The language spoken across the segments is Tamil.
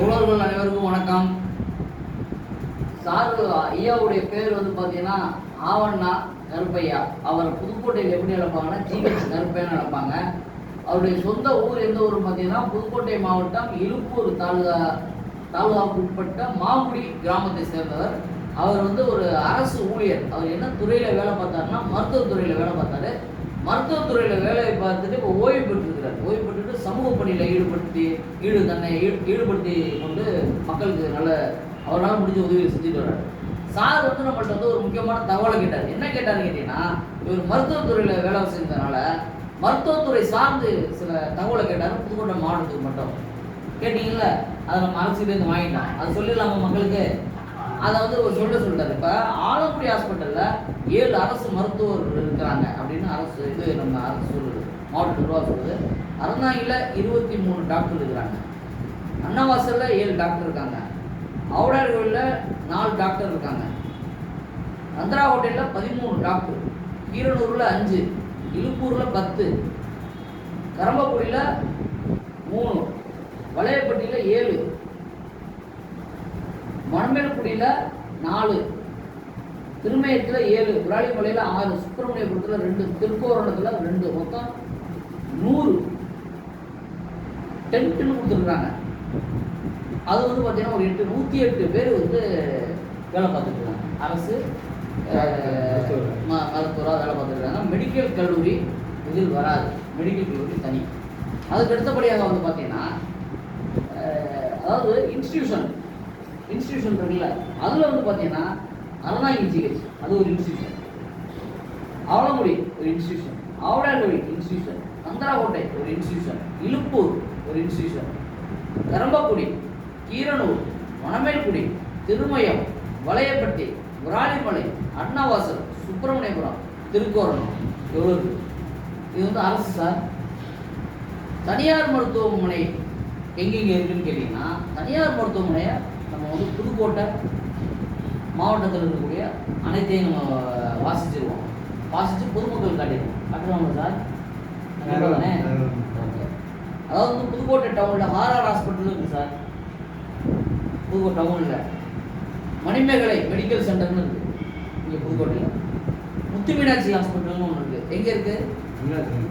தோழர்கள் அனைவருக்கும் வணக்கம். சார் ஐயாவுடைய பேர் வந்து பார்த்தீங்கன்னா ஆவண்ணா கருப்பையா அவர் புதுக்கோட்டையில் எப்படி நடப்பாங்கன்னா ஜிஹெச் கருப்பையா நடப்பாங்க. அவருடைய சொந்த ஊர் எந்த ஊர் பார்த்தீங்கன்னா புதுக்கோட்டை மாவட்டம் இலுப்பூர் தாலுகா தாலுகாவுக்கு உட்பட்ட மாங்குடி கிராமத்தை சேர்ந்தவர். அவர் வந்து ஒரு அரசு ஊழியர். அவர் என்ன துறையில் வேலை பார்த்தாருன்னா மருத்துவத்துறையில் வேலை பார்த்தாரு. மருத்துவத்துறையில் வேலையை பார்த்துட்டு இப்போ ஓய்வு பெற்றிருக்கிறார். ஓய்வு பெற்றுட்டு சமூக பணியில் ஈடுபடுத்தி ஈடு தன்னை ஈடு- ஈடுபடுத்தி கொண்டு மக்களுக்கு நல்ல அவரால் முடிஞ்ச உதவியை செஞ்சுட்டு வர்றாரு. சார் வந்து நம்மள்ட்ட வந்து ஒரு முக்கியமான தகவலை கேட்டார். என்ன கேட்டாருன்னு கேட்டீங்கன்னா இவர் மருத்துவத்துறையில் வேலை செஞ்சதுனால மருத்துவத்துறை சார்ந்து சில தகவலை கேட்டார். புதுக்கோட்டை மாவட்டத்துக்கு மட்டும். கேட்டீங்கல்ல? அதை நம்ம அரசியலேருந்து வாங்கிட்டோம் அது சொல்லிடலாமா மக்களுக்கு? அதை வந்து ஒரு சொல்ல சொல்லிட்டாரு இப்போ ஆலங்குடி ஹாஸ்பிட்டலில் ஏழு அரசு மருத்துவர்கள் இருக்கிறாங்க அப்படின்னு அரசு இது நம்ம அரசு சொல்லுது. மாவட்ட நிர்வாகம் சொல்லுது. அறந்தாங்கில இருபத்தி மூணு டாக்டர் இருக்கிறாங்க. அன்னவாசலில் ஏழு டாக்டர் இருக்காங்க. ஆவுடையார் கோயிலில் நாலு டாக்டர் இருக்காங்க. நந்தரா ஹோட்டலில் பதிமூணு டாக்டர். கீரனூரில் அஞ்சு. இலுப்பூரில் பத்து. கரம்பக்குடியில் மூணு. வளையப்பட்டியில் ஏழு. மணமேல்குடியில் நாலு திருமயத்தில் ஏழு விராலிமலையில் ஆறு சுப்பிரமணியபுரத்தில் ரெண்டு திருக்கோரணத்தில் ரெண்டு. மொத்தம் நூறு டென்ட்டுன்னு கொடுத்துருக்காங்க. அது வந்து பார்த்தீங்கன்னா ஒரு எட்டு நூற்றி எட்டு பேர் வந்து வேலை பார்த்துட்டு இருக்காங்க அரசு மருத்துவராக வேலை பார்த்துட்டு இருக்காங்க மெடிக்கல் கல்லூரி இதில் வராது. மெடிக்கல் கல்லூரி தனி. அதுக்கு அடுத்தபடியாக வந்து பார்த்தீங்கன்னா அதாவது இன்ஸ்டிடியூஷன் இன்ஸ்டிடியூஷன் இருக்குல்ல அதில் வந்து பார்த்தீங்கன்னா அறநாயகி ஜிஹெச் அது ஒரு இன்ஸ்டிடியூஷன் ஆவலங்குடி ஒரு இன்ஸ்டிடியூஷன் ஆவடாங்குடி இன்ஸ்டிடியூஷன் கந்தராக்கோட்டை ஒரு இன்ஸ்டிடியூஷன் இலுப்பூர் ஒரு இன்ஸ்டிடியூஷன் கரம்பக்குடி கீரனூர் வனமேல்குடி திருமயம் வளையப்பட்டி விராலிமலை அண்ணாவாசல் சுப்பிரமணியபுரம் திருக்கோரணம். எவ்வளோ இது வந்து அரசு சார். தனியார் மருத்துவமனை எங்கெங்கே இருக்குன்னு கேட்டிங்கன்னா தனியார் மருத்துவமனையை நம்ம வந்து புதுக்கோட்டை மாவட்டத்தில் இருக்கக்கூடிய அனைத்தையும் நம்ம வாசிச்சிருவோம். வாசித்து பொதுமக்கள் காட்டிடுவோம் காட்டுவாங்க சார்? தானே? ஓகே. அதாவது வந்து புதுக்கோட்டை டவுனில் ஆர்ஆர் ஹாஸ்பிட்டல் இருக்குது சார். புதுக்கோட்டை டவுனில். மணிமேகலை மெடிக்கல் சென்டர்னு இருக்குது இங்கே புதுக்கோட்டையில். முத்து மீனாட்சி ஹாஸ்பிட்டல்னு ஒன்று இருக்குது எங்கே இருக்குது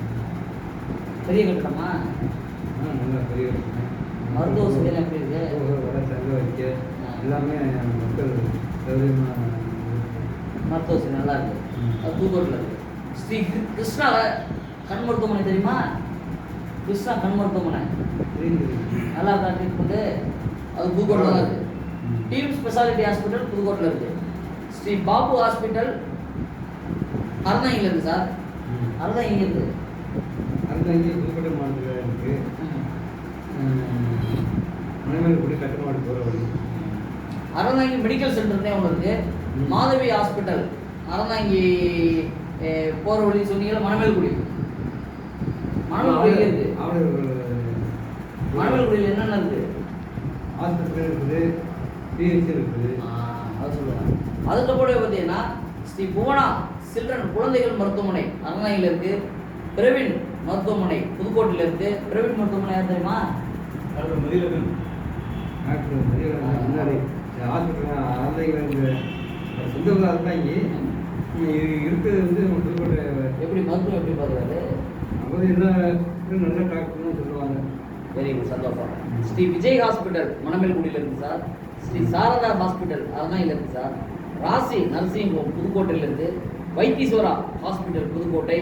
பெரிய கட்டடமா மருத்துவ வசதியெல்லாம் எப்படி இருக்கு எல்லாமே மக்கள் சௌகரியமா மருத்துவ வசதி நல்லா இருக்கு. ம். அது புதுக்கோட்டில் இருக்கு. ஸ்ரீ கிரு- கிருஷ்ணா கண் மருத்துவமனை தெரியுமா? கிருஷ்ணா கண் மருத்துவமனை. நல்லா இருக்கா? ட்ரீட்மெண்ட்டு அது புதுக்கோட்டில் தான் இருக்கு. ம். டீம் ஸ்பெஷாலிட்டி ஹாஸ்பிட்டல் புதுக்கோட்டில் இருக்கு. ஸ்ரீ பாபு ஹாஸ்பிட்டல் அறந்தாங்கில் இருக்கு சார். அறந்தாங்க இருக்கு. அந்த இங்கே புதுக்கோட்டை மாவட்டத்தில் இருக்கு. ம். மணிமேல்குடி கட்டுமாடு போகிற வழி? அறந்தாங்கி மெடிக்கல் சென்டர்னே ஒன்று இருக்கு ம். மாதவி ஹாஸ்பிட்டல் அறந்தாங்கி போகிற வழி சொன்னீங்களா மணமேல்குடி மணமேல்குடி. எங்க இருக்கு. மணமேல்குடியில் என்னென்ன இருக்கு? ஹாஸ்பிட்டல் இருக்குது பிஹெச் இருக்குது. அது சொல்லுவேன் அதுக்கு கூட பார்த்தீங்கன்னா ஸ்ரீ புவனா சில்ட்ரன் குழந்தைகள் மருத்துவமனை அறந்தாங்கியில் இருக்கு. பிரவீன் மருத்துவமனை புதுக்கோட்டையில் இருக்கு. பிரவீன் மருத்துவமனை யார் தெரியுமா? டாக்டர் முன்னாடி ஹாஸ்பிட்டல் அறந்தைகள் இந்த சொந்த இருக்கிறது வந்து நம்ம எப்படி மருத்துவம் எப்படி பார்க்குறாரு? அவங்க என்ன நல்ல டாக்டர்னு சொல்லுவாங்க வெரி குட் சந்தோஷம். ஸ்ரீ விஜய் ஹாஸ்பிட்டல் மணமேல்குடியில் இருக்கு சார். ஸ்ரீ சாரதா ஹாஸ்பிட்டல் அறந்தாங்கில் இருக்கு sir. Rasi nursing home Vaitheeswara hospital Pudukkottai.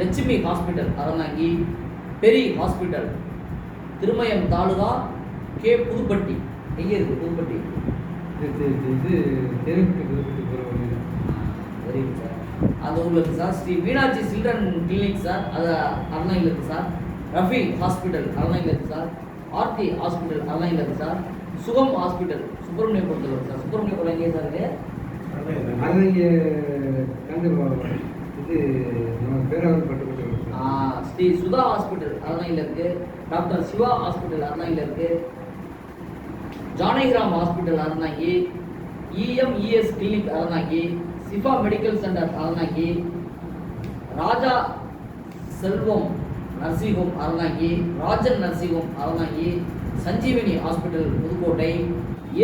Lakshmi hospital Aranthangi Peri hospital. Thirumayam taluka K Puduppatti எங்கே இருக்கு புதுப்பட்டி. இது இது- இது வெரி குட் சார் அந்த ஊரில் sir Sri Meenakshi children clinic sir அது அறந்தாங்கில் இருக்கு சார். ரஃபி ஹாஸ்பிட்டல் அறந்தாங்கில் இருக்கு சார். ஆர்த்தி ஹாஸ்பிட்டல் அறந்தாங்கில் இருக்கு சார். சுகம் ஹாஸ்பிட்டல் சுப்பிரமணியபுரத்தில் இருக்கு சார். சுப்பிரமணியபுரம் எங்கே சார் கண்டு இது நம்ம பேராவூர் ஸ்ரீ சுதா ஹாஸ்பிட்டல் அறந்தாங்கில் இருக்கு. டாக்டர் சிவா ஹாஸ்பிட்டல் அறந்தாங்கில் இருக்கு. Janakiram hospital Aranthangi EMES clinic Aranthangi Shifa medical centre Aranthangi Raja Selvam nursing home Aranthangi Rajan nursing home Aranthangi Sanjeevini hospital Pudukkottai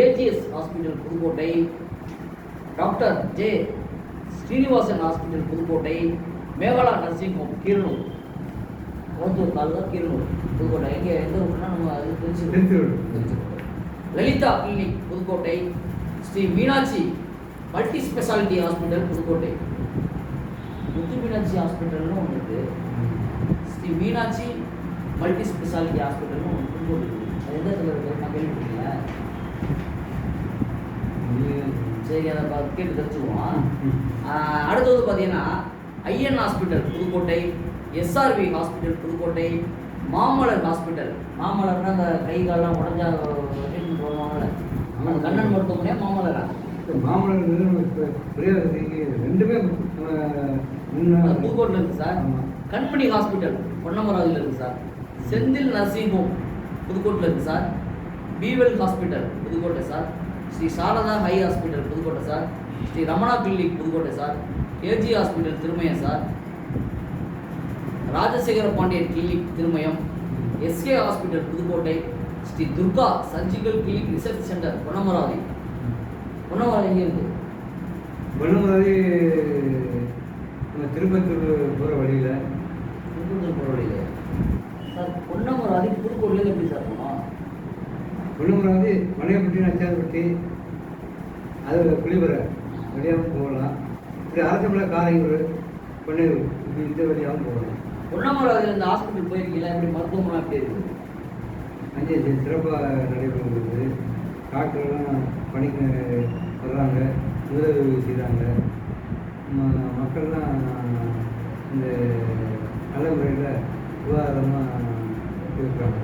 AGS hospital Pudukkottai doctor J Srinivasan hospital Pudukkottai Megala nursing home Keeranur. Othur taluka Keeranur. Pudukkottai. எங்கே எந்த ஊர்னா நம்ம அது Trichy Thrissur Lalitha clinic Pudukkottai. Sri Meenakshi multi speciality hospital Pudukkottai. Muthu Meenakshi ஹாஸ்பிட்டல்னு ஒன்று இருக்குது ஸ்ரீ மீனாட்சி மல்டி ஸ்பெஷாலிட்டி ஹாஸ்பிட்டல்னு ஒன்று புதுக்கோட்டை. இருக்குது அது எந்த இடத்துல இருக்குது நான் கேள்விப்பட்டீங்களா சரி அதை பா- கேட்டு தெரிஞ்சுக்குவோம். அடுத்தது பார்த்தீங்கன்னா IN hospital Pudukkottai. SRV hospital Pudukkottai. Mamalar hospital. மாமலர்னா அந்த கை காலெல்லாம் உடஞ்சா கண்ணன் மருத்துவமனையா மாமலரா மாமலர் பிரியாதிக்கு ரெண்டுமே புதுக்கோட்டில் இருக்குது சார். கண்மணி ஹாஸ்பிட்டல் பொன்னமராவதியில் இருக்குது சார். செந்தில் நர்சிங் ஹோம் புதுக்கோட்டில் இருக்குது sir. பீவெல் hospital Pudukkottai sir. Sri Sarada high hospital Pudukkottai sir. Sri Ramana clinic Pudukkottai sir. KG hospital Thirumayam sir. Rajasekara Pandian clinic Thirumayam. SK hospital Pudukkottai. Sri Durga surgical clinic research centre எங்கே இருக்குது வண்ணமராதி நம்ம திருப்பத்தூர் போகிற வழியில். திருப்பத்தூர் போகிற வழியில. சார் பொன்னமராவதி புதுக்கோட்டையில எப்படி சார் போனோம் வண்ணமராதி மலையப்பட்டி நச்சாரப்பட்டி அது புளிவரை வழியாகவும் போகலாம். இப்படி அரசமலை காரையூர் பொன்னேர் இப்படி இந்த வழியாகவும் போகலாம். பொன்னமராவதியில் இந்த ஹாஸ்பிட்டல் போயிருக்கீங்களா? எப்படி மருத்துவமனை எப்படி இருக்குது அங்கே சிறப்பாக நடைபெறுகிறது. டாக்டர்லாம் பணிக்கு வர்றாங்க உதவி செய்கிறாங்க மக்கள்லாம் இந்த நல்ல முறையில் சுகாதாரமாக இருக்கிறாங்க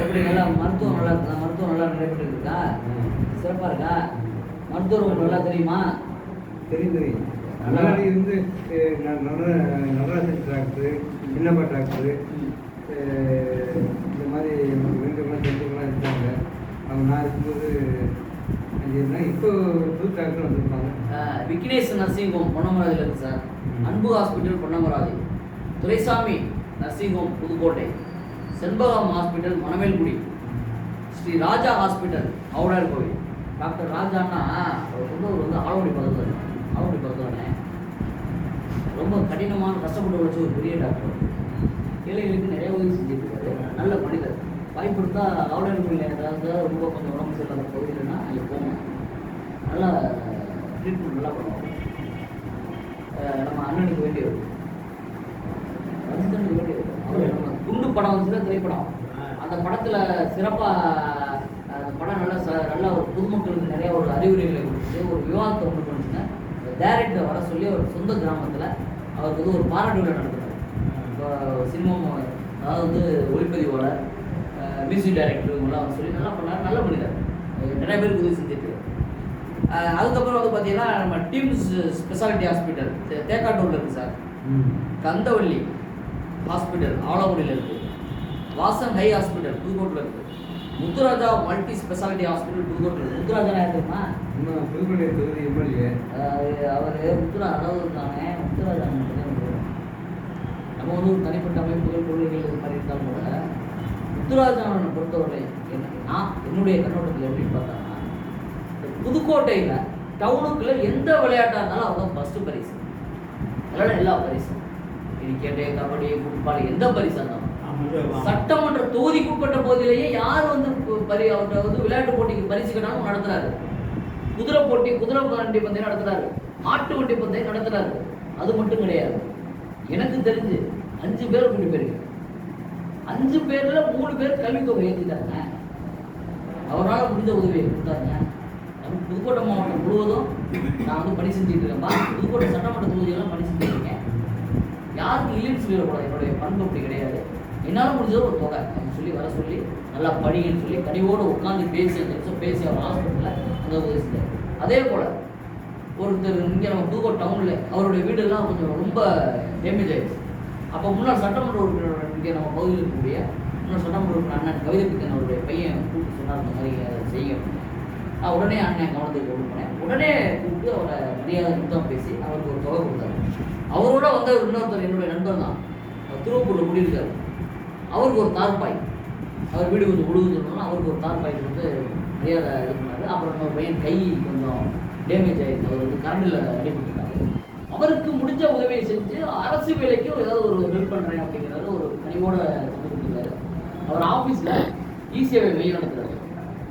எப்படி நல்லா மருத்துவம் நல்லா இருக்கா? மருத்துவம் நல்லா நடைபெற்று இருக்கா சிறப்பாக இருக்கா? மருத்துவர் நல்லா தெரியுமா? தெரியும் தெரியும். முன்னாடி இருந்து நல்ல நடராஜன் டாக்டர் சின்னப்பா டாக்டர் இந்த மாதிரி வீட்டுக்கெல்லாம் தெரிஞ்சவங்களாம் இருக்காங்க அவங்க நான் இருக்கும்போது இப்போ புது டாக்டர் வந்திருப்பாங்க அஹ், விக்னேஷ் நர்சிங் ஹோம் பொன்னமராவதியில் இருக்குது sir Anbu hospital Ponnamaravathi Duraisamy nursing home Pudukkottai. Shenbagam hospital Manamelkudi. Sri Raja hospital அவுடார் கோவில். டாக்டர் ராஜான்னா அவர் சொந்த ஊர் வந்து ஆலங்குடி பக்கத்தில் ஆலங்குடி பக்கத்துலனே ரொம்ப கடினமான கஷ்டப்பட்டு உழைச்ச ஒரு பெரிய டாக்டர் ஏழைகளுக்கு நிறைய உதவி செஞ்சுருக்காரு நல்ல மனிதர் வாய்ப்பு இருந்தால் ஆவுடார் கோவில் ஏதாவது ரொம்ப கொஞ்சம் உடம்பு சரியில்லாத பகுதியிலனா அங்கே போங்க நல்லா ட்ரீட்மெண்ட் நல்லா பண்ணுவாங்க அஹ் நம்ம அண்ணனுக்கு வேண்டியவர் ரஞ்சிதனுக்கு வேண்டியவர் அவர் நம்ம குண்டு படம் வந்துச்சுல திரைப்படம். அந்த படத்துல சிறப்பா அந்த படம் நல்லா ச நல்லா ஒரு பொதுமக்களுக்கு நிறைய ஒரு அறிவுரைகளை கொடுத்துச்சு ஒரு விவாதத்தை கொண்டு பண்ணுச்சுங்க டேரக்டர் வர சொல்லி அவர் சொந்த கிராமத்துல அவருக்கு வந்து ஒரு பாராட்டு விழா நடத்துறாரு இப்போ சினிமா அதாவது வந்து ஒளிப்பதிவாளர் மியூசிக் டைரக்டர் இவங்கெல்லாம் வந்து சொல்லி நல்லா பண்ணார் நல்ல அஹ் நிறைய பேருக்கு உதவி செஞ்சுட்டு அதுக்கப்புறம் வந்து பார்த்தீங்கன்னா நம்ம டீம்ஸ் ஸ்பெஷாலிட்டி ஹாஸ்பிட்டல் தேக்காட்டூரில் இருக்குது சார். கந்தவள்ளி ஹாஸ்பிட்டல் ஆலங்குடியில் இருக்குது வாசன் ஹை ஹாஸ்பிட்டல் புதுக்கோட்டில் இருக்குது முத்துராஜா மல்டி ஸ்பெஷாலிட்டி ஹாஸ்பிட்டல் புதுக்கோட்டில் முத்துராஜா யார் தெரியுமா? இன்னும் புதுக்கோட்டை தொகுதி எம்எல்ஏ. அவர் முத்துரா அதாவது இருக்காங்க முத்துராஜா. நம்ம வந்து ஒரு தனிப்பட்ட அமைப்புகள் கொள்கைகள் இது மாதிரி இருந்தாலும் கூட முத்துராஜாவை பொறுத்தவரை என்ன நான் என்னுடைய கண்ணோட்டத்தில் எப்படின்னு பார்த்தாங்கன்னா புதுக்கோட்டையில் டவுனுக்குள்ள எந்த விளையாட்டாக இருந்தாலும் அவங்க ஃபஸ்ட்டு பரிசு. அதனால எல்லா பரிசும். கிரிக்கெட்டு கபடி ஃபுட்பால் எந்த பரிசாக இருந்தாலும். சட்டமன்ற தொகுதிக்குட்பட்ட போதிலேயே யார் வந்து பரி அவர்கிட்ட வந்து விளையாட்டு போட்டிக்கு பரிசு கேட்டாலும் நடத்துறாரு. குதிரை போட்டி குதிரை வண்டி பந்தயம் நடத்துறாரு. மாட்டு வண்டி பந்தயம் நடத்துறாரு. அது மட்டும் கிடையாது. எனக்கு தெரிஞ்சு அஞ்சு பேர் கூட்டி போயிருக்கேன் அஞ்சு பேர்ல மூணு பேர் கல்வி தொகை ஏற்றிட்டாங்க அவரால் முடிஞ்ச உதவியை கொடுத்தாங்க நம்ம புதுக்கோட்டை மாவட்டம் முழுவதும் நான் வந்து பணி செஞ்சுட்டு இருக்கேன்ப்பா புதுக்கோட்டை சட்டமன்ற தொகுதியெல்லாம் பணி செஞ்சுருக்கேன் யாருக்கும் இல்லைன்னு சொல்லிடக்கூடாது என்னுடைய பண்பு அப்படி கிடையாது. என்னால் முடிஞ்சது ஒரு தொகை அப்படின்னு சொல்லி வர சொல்லி நல்லா படிங்கன்னு சொல்லி கனிவோடு உட்காந்து பேசி அஞ்சு நிமிஷம் பேசி அவர் ஹாஸ்பிட்டலில் அந்த உதவி செஞ்சார். அதே போல் ஒருத்தர் இங்கே நம்ம புதுக்கோட்டை டவுனில் அவருடைய வீடெல்லாம் கொஞ்சம் ரொம்ப டேமேஜ் ஆயிடுச்சு. அப்போ முன்னாள் சட்டமன்ற உறுப்பினரோட இங்கே நம்ம பகுதியில் இருக்கக்கூடிய முன்னாள் சட்டமன்ற ஒரு அண்ணன் கவிதை பித்தன் அவருடைய பையன் கூப்பிட்டு சொன்னார் இந்த மாதிரி அதை செய்ய அப்படின்னு. நான் உடனே அண்ணன் கவனத்துக்கு கொண்டு போனேன். உடனே கூப்பிட்டு அவரை மரியாதை மொத்தம் பேசி அவருக்கு ஒரு தொகை கொடுத்தாரு. அவரோட வந்த இன்னொருத்தர் என்னுடைய நண்பர் தான். திருவப்பூரில் குடியிருக்காரு. அவருக்கு ஒரு தார்பாய் அவர் வீடு கொஞ்சம் விடுவது சொன்னாலும் அவருக்கு ஒரு தார்பாய் வந்து மரியாதை இது பண்ணாரு. அப்புறம் இன்னொரு பையன் கை கொஞ்சம் டேமேஜ் ஆகிருக்கு அவர் வந்து கரண்டில் அடிபட்டுருக்காரு அவருக்கு முடிஞ்ச உதவியை செஞ்சு அரசு வேலைக்கு ஏதாவது ஒரு ஹெல்ப் பண்ணுறேன் அப்படிங்கிற ஒரு செஞ்சு கொடுத்துருக்காரு. அவர் ஆஃபீஸில் ஈஸியாகவே மெயில் நடத்துறாரு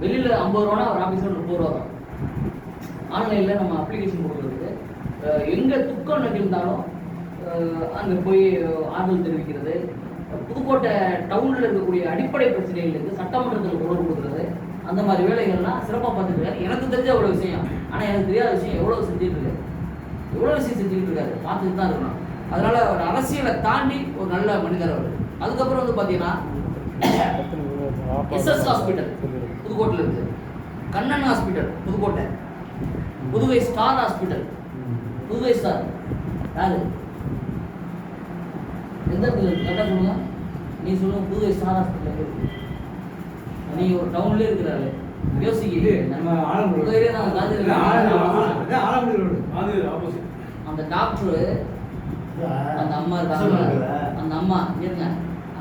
வெளியில் ஐம்பது ரூபானா அவர் ஆஃபீஸில் முப்பது ரூபா தான். ஆன்லைனில் நம்ம அப்ளிகேஷன் கொடுக்குறதுக்கு எங்கே துக்கம் நிகழ்ந்தாலும் அங்கே போய் ஆறுதல் தெரிவிக்கிறது புதுக்கோட்டை டவுனில் இருக்கக்கூடிய அடிப்படை பிரச்சனைகளுக்கு சட்டமன்றத்தில் குரல் கொடுக்குறது அந்த மாதிரி வேலைகள்லாம் சிறப்பாக பார்த்துட்டு இருக்காரு எனக்கு தெரிஞ்ச அவ்வளோ விஷயம். ஆனால் எனக்கு தெரியாத விஷயம் எவ்வளோ செஞ்சுட்டு இருக்காரு எவ்வளோ விஷயம் செஞ்சுட்டு இருக்காரு பார்த்துட்டு தான் இருக்கணும். அதனால் ஒரு அரசியலை தாண்டி ஒரு நல்ல மனிதர் அவர். அதுக்கப்புறம் வந்து பார்த்தீங்கன்னா எஸ்எஸ் ஹாஸ்பிட்டல் புதுக்கோட்டையில் இருக்கு. Kannan hospital Pudukkottai. Puduvai star hospital Puduvai star. யாரு? எந்த கரெக்டாக சொல்லுங்க. நீ சொல்லுங்க புதுவை ஸ்டார் ஹாஸ்பிட்டல் நீ ஒரு டவுன்லேயே இருக்கிறாரு. யோசிக்க நம்ம ஆலங்குடி உங்க ஏரியா தான் காந்தி இல்ல, ஆலங்குடி அந்த டாக்டர் அந்த அம்மா இருக்காங்க. அந்த அம்மா இருங்க.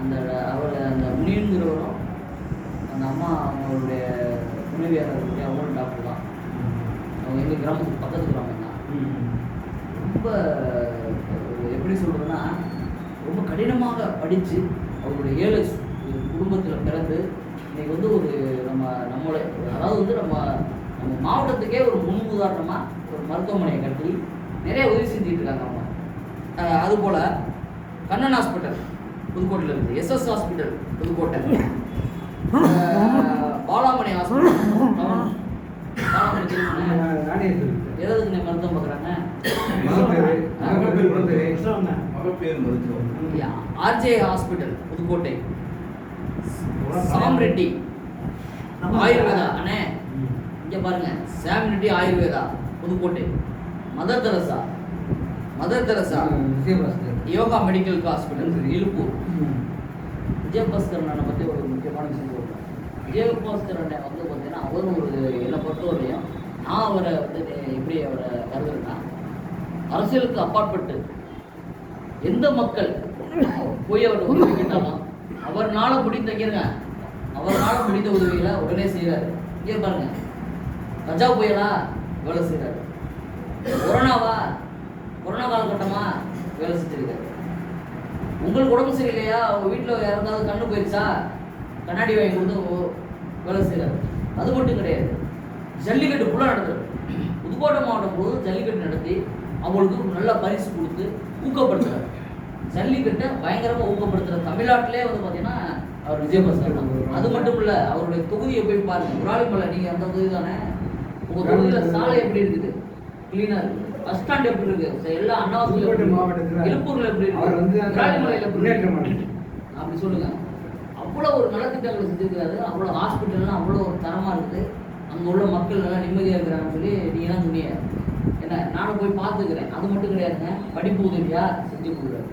அந்த அவளை அந்த முனிங்கிறவரும் அந்த அம்மா அவங்களுடைய துணைவியாக இருக்கக்கூடிய அவங்களும் டாக்டர் தான். அவங்க எங்கள் கிராமத்துக்கு பக்கத்து கிராமம் தான். ரொம்ப எப்படி சொல்கிறதுன்னா ரொம்ப கடினமாக படித்து அவருடைய ஏழை குடும்பத்தில் பிறந்து இன்னைக்கு வந்து ஒரு நம்ம நம்மளோட அதாவது வந்து நம்ம நம்ம மாவட்டத்துக்கே ஒரு முன் உதாரணமாக ஒரு மருத்துவமனையை கட்டி நிறைய உதவி செஞ்சுட்டு இருக்காங்க அவங்க அதுபோல் கண்ணன் ஹாஸ்பிட்டல். புதுக்கோட்டையில் இருக்குது SS hospital Pudukkottai. Balamani hospital town. Balamani தெரியுமா? நானே சொல்லிட்டேன் எதுக்கு நீ மருத்துவம் பார்க்குறாங்க? RJ hospital Pudukkottai. Sam Reddy Ayurveda அண்ணே. இங்க பாருங்க. Sam Reddy Ayurveda Pudukkottai. Mother Teresa. Mother Teresa? Yoga medical hospital Iluppur Vijayabaskar அண்ணனை பற்றி ஒரு முக்கியமான விஷயம் சொல்கிறேன் விஜயபாஸ்கர் அண்ணன் வந்து பார்த்தீங்கன்னா அவர் ஒரு என்னை பொறுத்தவரையும் நான் அவரை வந்து எப்படி அவரை கருதுறேன்னா அரசியலுக்கு அப்பாற்பட்டு எந்த மக்கள் போய் அவர் உதவி கேட்டாலும் அவர்னால முடிந்தங்கிறங்க அவர்னால முடிந்த உதவிகளை உடனே செய்கிறாரு இங்கே பாருங்க. கஜா புயலா வேலை செய்கிறாரு கொரோனாவா? கொரோனா காலகட்டமா வேலை செஞ்சிருக்காரு. உங்களுக்கு உடம்பு சரியில்லையா? உங்க வீட்டில் யாராவது கண்ணு போயிடுச்சா கண்ணாடி வாங்கி கொடுத்து ஓ- வேலை செய்கிறாரு அது மட்டும் கிடையாது. ஜல்லிக்கட்டு ஃபுல்லாக நடத்துறது புதுக்கோட்டை மாவட்டம் முழுவதும் ஜல்லிக்கட்டு நடத்தி அவங்களுக்கு ஒரு நல்ல பரிசு கொடுத்து ஊக்கப்படுத்துறாரு. ஜல்லிக்கட்டை பயங்கரமாக ஊக்கப்படுத்துற தமிழ்நாட்டிலே வந்து பார்த்தீங்கன்னா அவர் விஜயபாஸ்கர் அது மட்டும் இல்லை அவருடைய தொகுதியை போய் பாருங்க. விராலிமலை நீங்கள் அந்த தொகுதி தானே? உங்கள் தொகுதியில் சாலை எப்படி இருக்குது? க்ளீனாக இருக்குது. பஸ் ஸ்டாண்ட் எப்படி இருக்கு? எல்லா புதுக்கோட்டை மாவட்டத்துல எழுப்பூர்ல எப்படி இருக்கு? அவர் வந்து. அப்படி சொல்லுங்க. அவ்வளோ ஒரு நலத்திட்டங்களை செஞ்சிருக்காரு. அவ்வளோ ஹாஸ்பிட்டல்லாம் அவ்வளோ ஒரு தரமாக இருக்குது. அங்கே உள்ள மக்கள் நல்லா நிம்மதியாக இருக்கிறாங்கன்னு சொல்லி நீங்க தான் சொன்னீங்க. என்ன நானும் போய் பார்த்துக்கிறேன். அது மட்டும் கிடையாதுங்க. படிப்பு உதவியா செஞ்சு கொடுக்குறாரு.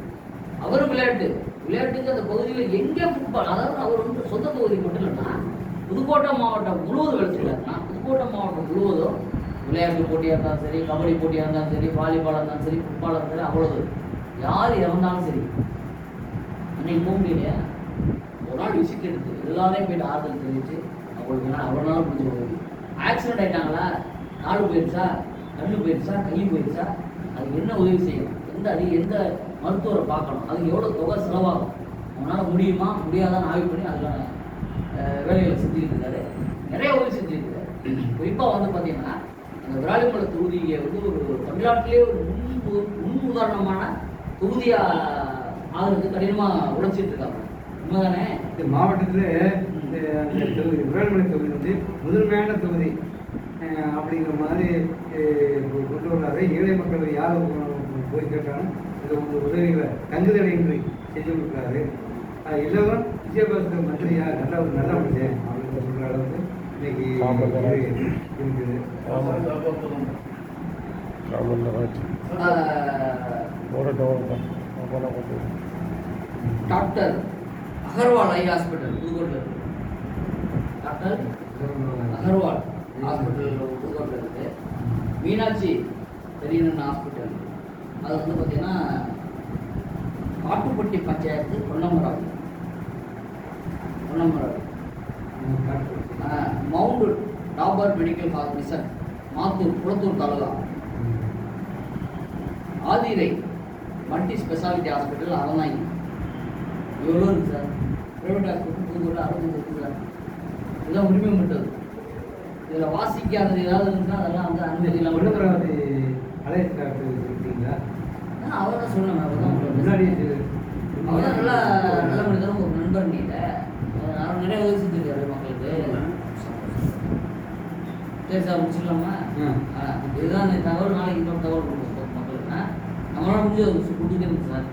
அவரும் விளையாட்டு. விளையாட்டுக்கு அந்த பகுதியில் எங்கே ஃபுட்பால் அதாவது அவர் வந்து சொந்த தொகுதி மட்டும் இல்லைன்னா புதுக்கோட்டை மாவட்டம் முழுவதும் வேலை செய்யறாருன்னா புதுக்கோட்டை மாவட்டம் முழுவதும் விளையாட்டு போட்டியாக இருந்தாலும் சரி கபடி போட்டியாக இருந்தாலும் சரி வாலிபாலாக இருந்தாலும் சரி ஃபுட்பாலாக இருந்தாலும் அவ்வளோ அவ்வளவு யார் இறந்தாலும் சரி. அன்னைக்கு போக முடியலையா ஒரு நாள் விசிட் எடுத்து எல்லாரையும் போயிட்டு ஆறுதல் தெரிவிச்சு அவங்களுக்கு நான் அவ்வளோ நாள் முடிஞ்சு போகுது ஆக்சிடென்ட் ஆகிட்டாங்களா கால் போயிடுச்சா கண்ணு போயிடுச்சா கை போயிடுச்சா அது என்ன உதவி செய்யணும் எந்த அது எந்த மருத்துவரை பார்க்கணும்? அது எவ்வளோ தொகை செலவாகும்? அவனால் முடியுமா? முடியாதான்னு ஆய்வு பண்ணி அதுக்கான வேலைகளை செஞ்சுக்கிட்டு இருக்காரு. நிறைய உதவி செஞ்சுட்டு இருக்காரு. குறிப்பாக வந்து பார்த்தீங்கன்னா அந்த விராலிமலை தொகுதியை வந்து ஒரு தமிழ்நாட்டிலே ஒரு முன் முன் உதாரணமான தொகுதியாக ஆகிறதுக்கு கடினமாக உழைச்சிட்டு இருக்காங்க. உண்மைதானே? இந்த மாவட்டத்தில் இந்த தொகுதி விராலிமலை தொகுதி வந்து முதன்மையான தொகுதி. அப்படிங்கிற மாதிரி கொண்டு வர்றாரு. ஏழை மக்கள் யார் போய் கேட்டாலும் இந்த ஒரு உதவிகளை தங்குதடையின்றி செஞ்சு கொடுக்குறாரு. எல்லாரும் விஜயபாஸ்கர் மந்திரியா நல்ல ஒரு நல்ல மனுஷன் அப்படின்னு சொல்கிற அளவுக்கு இன்னைக்கு இருக்குது டாக்டர் அகர்வால் ஐ ஹாஸ்பிட்டல் புதுக்கோட்டில் இருக்கு டாக்டர் அகர்வால் ஹாஸ்பிட்டல் புதுக்கோட்டில் இருக்கு. மீனாட்சி பெரியண்ணன் ஹாஸ்பிட்டல். அது வந்து பார்த்தீங்கன்னா Kattupatti panchayat Ponnamaravathi. Ponnamaravathi. Mount Tabor medical hospital Mathur Kulathur taluka. Aadhirai multi speciality hospital அறநாய் எவ்வளோ இருக்குது சார்? ப்ரைவேட் ஹாஸ்பிட்டல் புதுக்கோட்டை அறுபத்தஞ்சு இருக்குது சார். இதெல்லாம் உரிமை விட்டது இதில் வாசிக்காதது ஏதாவது இருந்துச்சுன்னா அதெல்லாம் வந்து அனுமதி இல்லாமல் ஒன்றுபுறாவது அலையஸ் டாக்டர் இருக்கீங்களா? அவர் தான் சொன்னேன் அவர் தான் முன்னாடி அவர் தான் நல்லா நல்ல மனிதரும் ஒரு நண்பர் நீங்க. அவர் நிறைய உதவி செஞ்சிருக்காரு மக்களுக்கு சரி சார் முடிச்சுக்கலாமா ம். ஆ, இதுதான் இந்த தகவல் நாளைக்கு இன்னொரு தகவல் கொடுப்போம் மக்களுக்கு. நம்மளால முடிஞ்ச கொடுத்துட்டே சார்